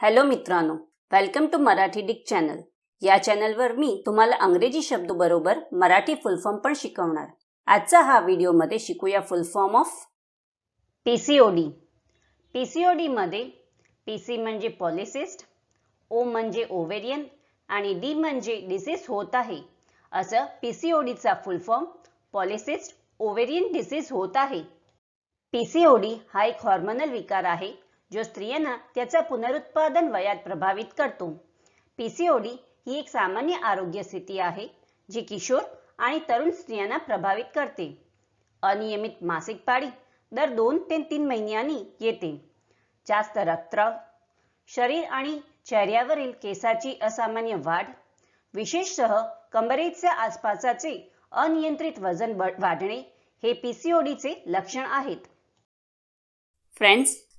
Hello मित्रांनो welcome to Marathi डिक channel या चॅनलवर मी तुम्हाला अंग्रेजी शब्द बरोबर मराठी फुलफॉर्म पण शिकवणार. आजचा हा व्हिडिओमध्ये शिकूया full form of P C O D P C O डीमध्ये पी सी म्हणजे पॉलिसिस्ट ओ म्हणजे ओवेरियन आणि डी म्हणजे डिसीज होत आहे. असं पी सी ओ डीचा full form polycystic ovarian disease होत आहे. पी सी ओ डी हा एक हॉर्मोनल विकार आहे. जो स्त्रियांना त्याचा पुनरुत्पादन वयात प्रभावित करतो. पीसीओडी ही एक सामान्य आरोग्य स्थिती आहे जी किशोर आणि तरुण स्त्रियांना प्रभावित करते. अनियमित मासिक पाळी दर दोन ते तीन महिन्यांनी येते. जास्त रक्तस्राव शरीर आणि चेहऱ्यावरील केसाची असामान्य वाढ विशेषतः कमरेच्या आसपासचे अनियंत्रित वजन वाढणे हे पीसीओडीचे लक्षण आहेत. फ्रेंड्स